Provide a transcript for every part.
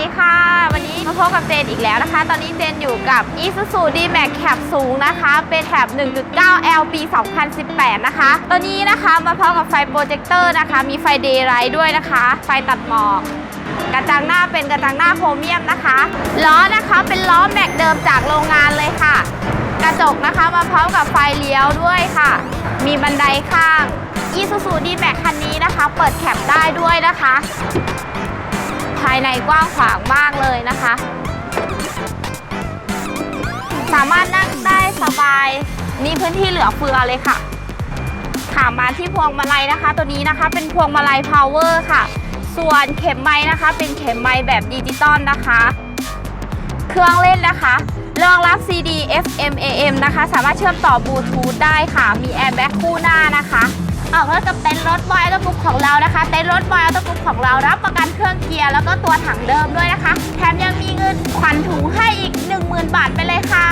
ดีค่ะ วันนี้มาพบกับเจนอีกแล้วนะคะ ตอนนี้เจนอยู่กับ Isuzu D-Max Cab สูงนะคะ เป็นแคบ1.9 L ปี 2018 นะคะ ตัวนี้นะคะมาพร้อมกับไฟโปรเจคเตอร์นะคะ มีไฟเดย์ไ i ท์ด้วยนะคะ ไฟตัดหมอก กระจังหน้าเป็นกระจังหน้าโครเมียมนะคะ ล้อนะคะเป็นล้อแม็กเดิมจากโรงงานเลยค่ะ กระจกนะคะมาพร้อมกับไฟเลี้ยวด้วยค่ะ มีบันไดข้าง Isuzu D-Max คันนี้นะคะ เปิดแคปได้ด้วยนะคะ ภายในกว้างขวางมากเลยนะคะ สามารถนั่งได้สบาย มีพื้นที่เหลือเฟือเลยค่ะค่ะมาที่พวงมาลัยนะคะ ตัวนี้นะคะเป็นพวงมาลัย power ค่ะ ส่วนเข็มไม้นะคะ เป็นเข็มไม้แบบดิจิตอลนะคะ เครื่องเล่นนะคะรองรับ CD FM AM นะคะ สามารถเชื่อมต่อบลูทูธได้ค่ะ มีแอร์แบ็กคู่หน้านะคะ ออกรถกับเต็นท์รถบอยอัลตกรุ๊ปของเรานะคะ เต็นท์รถบอยอัลตกรุ๊ปของเรารับประกันเครื่องเกียร์แล้วก็ตัวถังเดิมด้วยนะคะ แถมยังมีเงินขวัญถุงให้อีก 10,000 บาทไปเลยค่ะ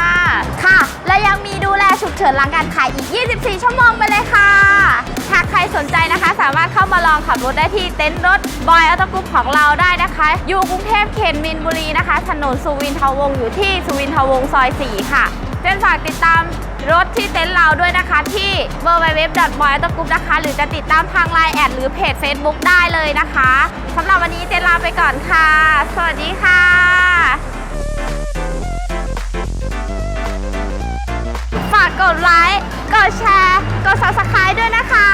ค่ะ และยังมีดูแลฉุกเฉินหลังการขายอีก 24 ชั่วโมงไปเลยค่ะ หากใครสนใจนะคะ สามารถเข้ามาลองขับรถได้ที่เต็นท์รถบอยอัลตกรุ๊ปของเราได้นะคะ อยู่กรุงเทพเขตมินบุรีนะคะ ถนนสุวินทวงศ์อยู่ที่สุวินทวงศ์ซอย 4 ค่ะเจนฝากติดตาม รถที่เต็นท์เราด้วยนะคะที่ w w w b o y a u t o g r o u p นะคะ หรือจะติดตามทาง Line แอดหรือเพจ Facebook ได้เลยนะคะสำหรับวันนี้เต็นลาไปก่อนค่ะ สวัสดีค่ะฝากกดไลค์ กดแชร์ กด Subscribe ด้วยนะคะ